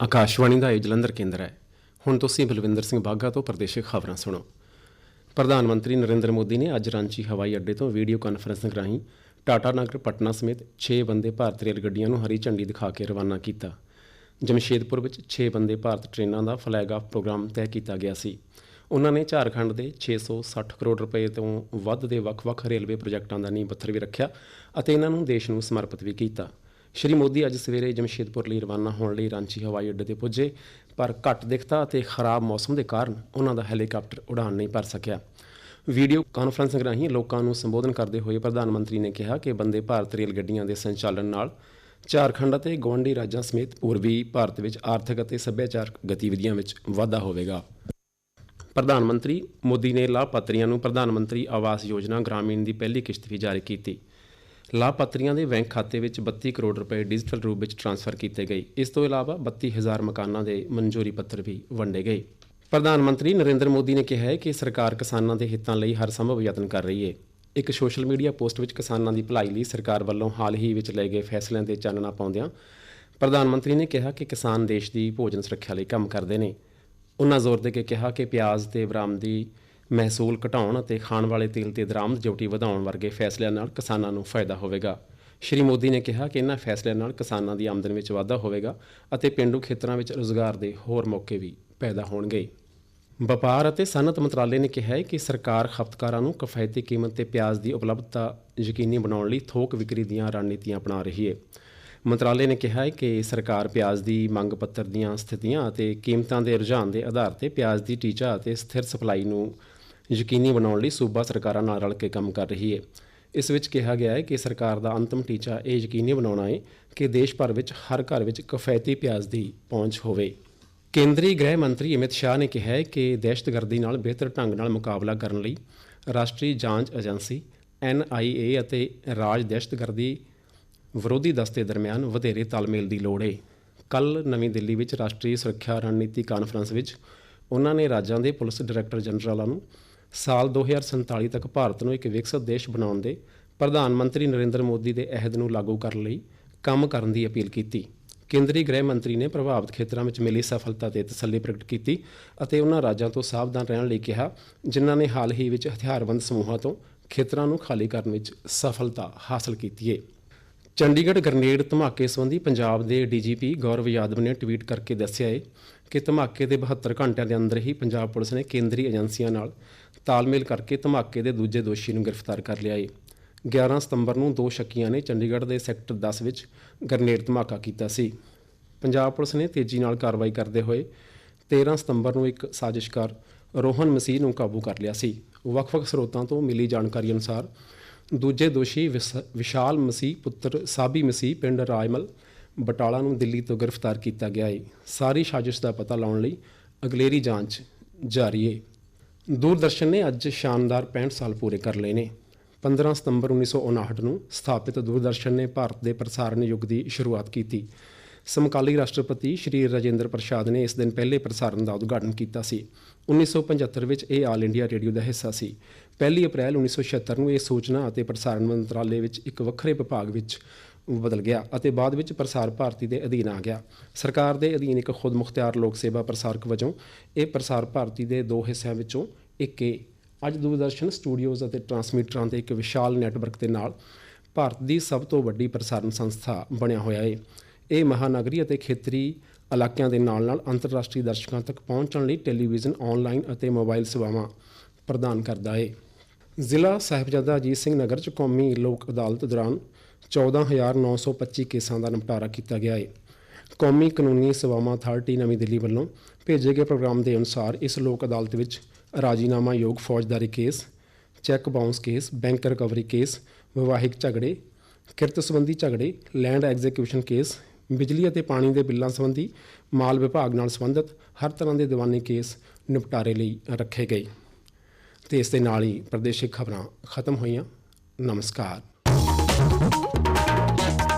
ਆਕਾਸ਼ਵਾਣੀ ਦਾ ਇਹ ਜਲੰਧਰ ਕੇਂਦਰ ਹੈ। ਹੁਣ ਤੁਸੀਂ ਬਲਵਿੰਦਰ ਸਿੰਘ ਬਾਘਾ ਤੋਂ ਪ੍ਰਦੇਸ਼ਿਕ ਖਬਰਾਂ ਸੁਣੋ। ਪ੍ਰਧਾਨ ਮੰਤਰੀ ਨਰਿੰਦਰ ਮੋਦੀ ਨੇ ਅੱਜ ਰਾਂਚੀ ਹਵਾਈ ਅੱਡੇ ਤੋਂ ਵੀਡੀਓ ਕਾਨਫਰੰਸਿੰਗ ਰਾਹੀਂ ਟਾਟਾ ਨਗਰ ਪਟਨਾ ਸਮੇਤ 6 ਬੰਦੇ ਭਾਰਤ ਰੇਲ ਗੱਡੀਆਂ ਨੂੰ ਹਰੀ ਝੰਡੀ ਦਿਖਾ ਕੇ ਰਵਾਨਾ ਕੀਤਾ। ਜਮਸ਼ੇਦਪੁਰ ਵਿੱਚ 6 ਬੰਦੇ ਭਾਰਤ ਟ੍ਰੇਨਾਂ ਦਾ ਫਲੈਗ ਆਫ ਪ੍ਰੋਗਰਾਮ ਤੈਅ ਕੀਤਾ ਗਿਆ ਸੀ। ਉਹਨਾਂ ਨੇ ਝਾਰਖੰਡ ਦੇ 660 ਕਰੋੜ ਰੁਪਏ ਤੋਂ ਵੱਧ ਦੇ ਵੱਖ-ਵੱਖ ਰੇਲਵੇ ਪ੍ਰੋਜੈਕਟਾਂ ਦਾ ਨੀਂਹ ਪੱਥਰ ਵੀ ਰੱਖਿਆ ਅਤੇ ਇਹਨਾਂ ਨੂੰ ਦੇਸ਼ ਨੂੰ ਸਮਰਪਿਤ ਵੀ ਕੀਤਾ। ਸ਼੍ਰੀ ਮੋਦੀ ਅੱਜ ਸਵੇਰੇ ਜਮਸ਼ੇਦਪੁਰ ਲਈ ਰਵਾਨਾ ਹੋਣ ਲਈ ਰਾਂਚੀ ਹਵਾਈ ਅੱਡੇ ਤੇ ਪੁੱਜੇ, ਪਰ ਘੱਟ ਦਿਖਤਾ ਅਤੇ ਖਰਾਬ ਮੌਸਮ ਦੇ ਕਾਰਨ ਉਹਨਾਂ ਦਾ ਹੈਲੀਕਾਪਟਰ ਉਡਾਨ ਨਹੀਂ ਭਰ ਸਕਿਆ। ਵੀਡੀਓ ਕਾਨਫਰੰਸਿੰਗ ਰਾਹੀਂ ਲੋਕਾਂ ਨੂੰ ਸੰਬੋਧਨ ਕਰਦੇ ਹੋਏ ਪ੍ਰਧਾਨ ਮੰਤਰੀ ਨੇ ਕਿਹਾ ਕਿ ਬੰਦੇ ਭਾਰਤ ਰੇਲ ਗੱਡੀਆਂ ਦੇ ਸੰਚਾਲਨ ਨਾਲ ਝਾਰਖੰਡ ਅਤੇ ਗਵਾਂਢੀ ਰਾਜਾਂ ਸਮੇਤ ਪੂਰਬੀ ਭਾਰਤ ਵਿੱਚ ਆਰਥਿਕ ਅਤੇ ਸੱਭਿਆਚਾਰਕ ਗਤੀਵਿਧੀਆਂ ਵਿੱਚ ਵਾਧਾ ਹੋਵੇਗਾ। ਪ੍ਰਧਾਨ ਮੰਤਰੀ ਮੋਦੀ ਨੇ ਲਾਭਪਾਤਰੀਆਂ ਨੂੰ ਪ੍ਰਧਾਨ ਮੰਤਰੀ ਆਵਾਸ ਯੋਜਨਾ ਗ੍ਰਾਮੀਣ ਦੀ ਪਹਿਲੀ ਕਿਸ਼ਤ ਵੀ ਜਾਰੀ ਕੀਤੀ। ਲਾਭਪਾਤਰੀਆਂ ਦੇ ਬੈਂਕ ਖਾਤੇ ਵਿੱਚ 32 ਕਰੋੜ ਰੁਪਏ ਡਿਜੀਟਲ ਰੂਪ ਵਿੱਚ ਟ੍ਰਾਂਸਫਰ ਕੀਤੇ ਗਏ। ਇਸ ਤੋਂ ਇਲਾਵਾ 32000 ਮਕਾਨਾਂ ਦੇ ਮਨਜ਼ੂਰੀ ਪੱਤਰ ਵੀ ਵੰਡੇ ਗਏ। ਪ੍ਰਧਾਨ ਮੰਤਰੀ ਨਰਿੰਦਰ ਮੋਦੀ ਨੇ ਕਿਹਾ ਹੈ ਕਿ ਸਰਕਾਰ ਕਿਸਾਨਾਂ ਦੇ ਹਿੱਤਾਂ ਲਈ ਹਰ ਸੰਭਵ ਯਤਨ ਕਰ ਰਹੀ ਹੈ। ਇੱਕ ਸੋਸ਼ਲ ਮੀਡੀਆ ਪੋਸਟ ਵਿੱਚ ਕਿਸਾਨਾਂ ਦੀ ਭਲਾਈ ਲਈ ਸਰਕਾਰ ਵੱਲੋਂ ਹਾਲ ਹੀ ਵਿੱਚ ਲਏ ਗਏ ਫੈਸਲਿਆਂ ਤੇ ਚਾਨਣਾ ਪਾਉਂਦਿਆਂ ਪ੍ਰਧਾਨ ਮੰਤਰੀ ਨੇ ਕਿਹਾ ਕਿ ਕਿਸਾਨ ਦੇਸ਼ ਦੀ ਭੋਜਨ ਸੁਰੱਖਿਆ ਲਈ ਕੰਮ ਕਰਦੇ ਨੇ। ਉਹਨਾਂ ਜ਼ੋਰ ਦੇ ਕੇ ਕਿਹਾ ਕਿ ਪਿਆਜ਼ ਤੇ ਬਰਾਮਦੀ ਮਹਿਸੂਲ ਘਟਾਉਣ ਅਤੇ ਖਾਣ ਵਾਲੇ ਤੇਲ ਤੇ ਦਰਾਮਦ ਡਿਊਟੀ ਵਧਾਉਣ ਵਰਗੇ ਫੈਸਲਿਆਂ ਨਾਲ ਕਿਸਾਨਾਂ ਨੂੰ ਫਾਇਦਾ ਹੋਵੇਗਾ। ਸ਼੍ਰੀ ਮੋਦੀ ਨੇ ਕਿਹਾ ਕਿ ਇਹਨਾਂ ਫੈਸਲਿਆਂ ਨਾਲ ਕਿਸਾਨਾਂ ਦੀ ਆਮਦਨ ਵਿੱਚ ਵਾਧਾ ਹੋਵੇਗਾ ਅਤੇ ਪਿੰਡੂ ਖੇਤਰਾਂ ਵਿੱਚ ਰੋਜ਼ਗਾਰ ਦੇ ਹੋਰ ਮੌਕੇ ਵੀ ਪੈਦਾ ਹੋਣਗੇ। ਵਪਾਰ ਅਤੇ ਸਨਅਤ ਮੰਤਰਾਲੇ ਨੇ ਕਿਹਾ ਹੈ ਕਿ ਸਰਕਾਰ ਖਪਤਕਾਰਾਂ ਨੂੰ ਕਿਫਾਇਤੀ ਕੀਮਤ ਤੇ ਪਿਆਜ਼ ਦੀ ਉਪਲਬਧਤਾ ਯਕੀਨੀ ਬਣਾਉਣ ਲਈ ਥੋਕ ਵਿਕਰੀ ਦੀਆਂ ਰਣਨੀਤੀਆਂ ਅਪਣਾ ਰਹੀ ਹੈ। ਮੰਤਰਾਲੇ ਨੇ ਕਿਹਾ ਹੈ ਕਿ ਸਰਕਾਰ ਪਿਆਜ਼ ਦੀ ਮੰਗ ਪੱਤਰ ਦੀਆਂ ਸਥਿਤੀਆਂ ਅਤੇ ਕੀਮਤਾਂ ਦੇ ਰੁਝਾਨ ਦੇ ਆਧਾਰ ਤੇ ਪਿਆਜ਼ ਦੀ ਟੀਚਾ ਅਤੇ ਸਥਿਰ ਸਪਲਾਈ ਨੂੰ ਯਕੀਨੀ ਬਣਾਉਣ ਲਈ ਸੂਬਾ ਸਰਕਾਰਾਂ ਨਾਲ ਰਲ ਕੇ ਕੰਮ ਕਰ ਰਹੀ ਹੈ। ਇਸ ਵਿੱਚ ਕਿਹਾ ਗਿਆ ਹੈ ਕਿ ਸਰਕਾਰ ਦਾ ਅੰਤਮ ਟੀਚਾ ਇਹ ਯਕੀਨੀ ਬਣਾਉਣਾ ਹੈ ਕਿ ਦੇਸ਼ ਭਰ ਵਿੱਚ ਹਰ ਘਰ ਵਿੱਚ ਕਿਫਾਇਤੀ ਪਿਆਜ਼ ਦੀ ਪਹੁੰਚ ਹੋਵੇ। ਕੇਂਦਰੀ ਗ੍ਰਹਿ ਮੰਤਰੀ ਅਮਿਤ ਸ਼ਾਹ ਨੇ ਕਿਹਾ ਹੈ ਕਿ ਦਹਿਸ਼ਤਗਰਦੀ ਨਾਲ ਬਿਹਤਰ ਢੰਗ ਨਾਲ ਮੁਕਾਬਲਾ ਕਰਨ ਲਈ ਰਾਸ਼ਟਰੀ ਜਾਂਚ ਏਜੰਸੀ NIA ਅਤੇ ਰਾਜ ਦਹਿਸ਼ਤਗਰਦੀ ਵਿਰੋਧੀ ਦਸਤੇ ਦਰਮਿਆਨ ਵਧੇਰੇ ਤਾਲਮੇਲ ਦੀ ਲੋੜ ਹੈ। ਕੱਲ ਨਵੀਂ ਦਿੱਲੀ ਵਿੱਚ ਰਾਸ਼ਟਰੀ ਸੁਰੱਖਿਆ ਰਣਨੀਤੀ ਕਾਨਫਰੰਸ ਵਿੱਚ ਉਹਨਾਂ ਨੇ ਰਾਜਾਂ ਦੇ ਪੁਲਿਸ ਡਾਇਰੈਕਟਰ ਜਨਰਲਾਂ ਨੂੰ ਸਾਲ 2047 ਤੱਕ ਭਾਰਤ ਨੂੰ ਇੱਕ ਵਿਕਸਿਤ ਦੇਸ਼ ਬਣਾਉਣ ਦੇ ਪ੍ਰਧਾਨ ਮੰਤਰੀ ਨਰਿੰਦਰ ਮੋਦੀ ਦੇ ਅਹਿਦ ਨੂੰ ਲਾਗੂ ਕਰਨ ਲਈ ਕੰਮ ਕਰਨ ਦੀ ਅਪੀਲ ਕੀਤੀ। ਕੇਂਦਰੀ ਗ੍ਰਹਿ ਮੰਤਰੀ ਨੇ ਪ੍ਰਭਾਵਿਤ ਖੇਤਰਾਂ ਵਿੱਚ ਮਿਲੀ ਸਫਲਤਾ ਤੇ ਤਸੱਲੀ ਪ੍ਰਗਟ ਕੀਤੀ ਅਤੇ ਉਹਨਾਂ ਰਾਜਾਂ ਤੋਂ ਸਾਵਧਾਨ ਰਹਿਣ ਲਈ ਕਿਹਾ, ਜਿਨ੍ਹਾਂ ਨੇ ਹਾਲ ਹੀ ਵਿੱਚ ਹਥਿਆਰਬੰਦ ਸਮੂਹਾਂ ਤੋਂ ਖੇਤਰਾਂ ਨੂੰ ਖਾਲੀ ਕਰਨ ਵਿੱਚ ਸਫਲਤਾ ਹਾਸਲ ਕੀਤੀ ਹੈ ਚੰਡੀਗੜ੍ਹ ਗ੍ਰਨੇਡ ਧਮਾਕੇ ਸੰਬੰਧੀ ਪੰਜਾਬ ਦੇ ਡੀਜੀਪੀ ਗੌਰਵ ਯਾਦਵ ਨੇ ਟਵੀਟ ਕਰਕੇ ਦੱਸਿਆ ਹੈ ਕਿ ਧਮਾਕੇ ਦੇ 72 ਘੰਟਿਆਂ ਦੇ ਅੰਦਰ ਹੀ ਪੰਜਾਬ ਪੁਲਿਸ ਨੇ ਕੇਂਦਰੀ ਏਜੰਸੀਆਂ ਨਾਲ ਤਾਲਮੇਲ ਕਰਕੇ ਧਮਾਕੇ ਦੇ ਦੂਜੇ ਦੋਸ਼ੀ ਨੂੰ ਗ੍ਰਿਫਤਾਰ ਕਰ ਲਿਆ ਹੈ 11 ਸਤੰਬਰ ਨੂੰ ਦੋ ਸ਼ੱਕੀਆਂ ਨੇ ਚੰਡੀਗੜ੍ਹ ਦੇ ਸੈਕਟਰ 10 ਵਿੱਚ ਗਰਨੇਡ ਧਮਾਕਾ ਕੀਤਾ ਸੀ। ਪੰਜਾਬ ਪੁਲਿਸ ਨੇ ਤੇਜ਼ੀ ਨਾਲ ਕਾਰਵਾਈ ਕਰਦੇ ਹੋਏ 13 ਸਤੰਬਰ ਨੂੰ ਇੱਕ ਸਾਜ਼ਿਸ਼ਕਾਰ ਰੋਹਨ ਮਸੀਹ ਨੂੰ ਕਾਬੂ ਕਰ ਲਿਆ ਸੀ। ਵੱਖ-ਵੱਖ ਸਰੋਤਾਂ ਤੋਂ ਮਿਲੀ ਜਾਣਕਾਰੀ ਅਨੁਸਾਰ ਦੂਜੇ ਦੋਸ਼ੀ ਵਿਸ- ਵਿਸ਼ਾਲ ਮਸੀਹ ਪੁੱਤਰ ਸਾਬੀ ਮਸੀਹ ਪਿੰਡ ਰਾਜਮਲ ਬਟਾਲਾ ਨੂੰ ਦਿੱਲੀ ਤੋਂ ਗ੍ਰਿਫਤਾਰ ਕੀਤਾ ਗਿਆ ਹੈ ਸਾਰੀ ਸਾਜ਼ਿਸ਼ ਦਾ ਪਤਾ ਲਾਉਣ ਲਈ ਅਗਲੇਰੀ ਜਾਂਚ ਜਾਰੀ ਹੈ ਦੂਰਦਰਸ਼ਨ ਨੇ ਅੱਜ ਸ਼ਾਨਦਾਰ 65 ਸਾਲ ਪੂਰੇ ਕਰ ਲਏ ਨੇ। 15 ਸਤੰਬਰ 1959 ਨੂੰ ਸਥਾਪਿਤ ਦੂਰਦਰਸ਼ਨ ਨੇ ਭਾਰਤ ਦੇ ਪ੍ਰਸਾਰਣ ਯੁੱਗ ਦੀ ਸ਼ੁਰੂਆਤ ਕੀਤੀ। ਸਮਕਾਲੀ ਰਾਸ਼ਟਰਪਤੀ ਸ਼੍ਰੀ ਰਾਜੇਂਦਰ ਪ੍ਰਸਾਦ ਨੇ ਇਸ ਦਿਨ ਪਹਿਲੇ ਪ੍ਰਸਾਰਣ ਦਾ ਉਦਘਾਟਨ ਕੀਤਾ ਸੀ। 1975 ਵਿੱਚ ਇਹ ਆਲ ਇੰਡੀਆ ਰੇਡੀਓ ਦਾ ਹਿੱਸਾ ਸੀ। 1 ਅਪ੍ਰੈਲ 1976 ਨੂੰ ਇਹ ਸੂਚਨਾ ਅਤੇ ਪ੍ਰਸਾਰਣ ਮੰਤਰਾਲੇ ਵਿੱਚ ਇੱਕ ਵੱਖਰੇ ਵਿਭਾਗ ਵਿੱਚ ਬਦਲ ਗਿਆ ਅਤੇ ਬਾਅਦ ਵਿੱਚ ਪ੍ਰਸਾਰ ਭਾਰਤੀ ਦੇ ਅਧੀਨ ਆ ਗਿਆ। ਸਰਕਾਰ ਦੇ ਅਧੀਨ ਇੱਕ ਖੁਦ ਮੁਖਤਿਆਰ ਲੋਕ ਸੇਵਾ ਪ੍ਰਸਾਰਕ ਵਜੋਂ ਇਹ ਪ੍ਰਸਾਰ ਭਾਰਤੀ ਦੇ ਦੋ ਹਿੱਸਿਆਂ ਵਿੱਚੋਂ ਇੱਕ ਹੈ ਅੱਜ ਦੂਰਦਰਸ਼ਨ ਸਟੂਡੀਓਜ਼ ਅਤੇ ਟਰਾਂਸਮਿਟਰਾਂ ਦੇ ਇੱਕ ਵਿਸ਼ਾਲ ਨੈਟਵਰਕ ਦੇ ਨਾਲ ਭਾਰਤ ਦੀ ਸਭ ਤੋਂ ਵੱਡੀ ਪ੍ਰਸਾਰਣ ਸੰਸਥਾ ਬਣਿਆ ਹੋਇਆ ਹੈ ਇਹ ਮਹਾਨਗਰੀ ਅਤੇ ਖੇਤਰੀ ਇਲਾਕਿਆਂ ਦੇ ਨਾਲ-ਨਾਲ ਅੰਤਰਰਾਸ਼ਟਰੀ ਦਰਸ਼ਕਾਂ ਤੱਕ ਪਹੁੰਚਣ ਲਈ ਟੈਲੀਵਿਜ਼ਨ ਆਨਲਾਈਨ ਅਤੇ ਮੋਬਾਈਲ ਸੇਵਾਵਾਂ ਪ੍ਰਦਾਨ ਕਰਦਾ ਹੈ ਜ਼ਿਲ੍ਹਾ ਸਾਹਿਬਜ਼ਾਦਾ ਅਜੀਤ ਸਿੰਘ ਨਗਰ ਚ ਕੌਮੀ ਲੋਕ ਅਦਾਲਤ ਦੌਰਾਨ 14925 ਕੇਸਾਂ ਦਾ ਨਿਪਟਾਰਾ ਕੀਤਾ ਗਿਆ ਹੈ ਕੌਮੀ ਕਾਨੂੰਨੀ ਸੇਵਾਵਾਂ ਅਥਾਰਟੀ ਨਵੀਂ ਦਿੱਲੀ ਵੱਲੋਂ ਭੇਜੇ ਗਏ ਪ੍ਰੋਗਰਾਮ ਦੇ ਅਨੁਸਾਰ ਇਸ ਲੋਕ ਅਦਾਲਤ ਵਿੱਚ ਰਾਜੀਨਾਮਾ ਯੋਗ ਫੌਜਦਾਰੀ case, cheque bounce case, bank recovery case, ਵਿਵਾਹਿਕ ਝਗੜੇ, ਕਿਰਤ ਸੰਬੰਧੀ ਝਗੜੇ, ਲੈਂਡ ਐਗਜ਼ੀਕਿਊਸ਼ਨ ਕੇਸ, ਬਿਜਲੀ ਅਤੇ ਪਾਣੀ ਦੇ ਬਿੱਲਾਂ ਸੰਬੰਧੀ ਮਾਲ ਵਿਭਾਗ ਨਾਲ ਸੰਬੰਧਿਤ ਹਰ ਤਰ੍ਹਾਂ ਦੇ ਦੀਵਾਨੀ ਕੇਸ ਨਿਪਟਾਰੇ ਲਈ ਰੱਖੇ ਗਏ। ਤੇ ਇਸ ਦੇ ਨਾਲ ਹੀ ਪ੍ਰਦੇਸ਼ਿਕ ਖਬਰਾਂ ਖਤਮ ਹੋਈਆਂ। ਨਮਸਕਾਰ। ハハハハ!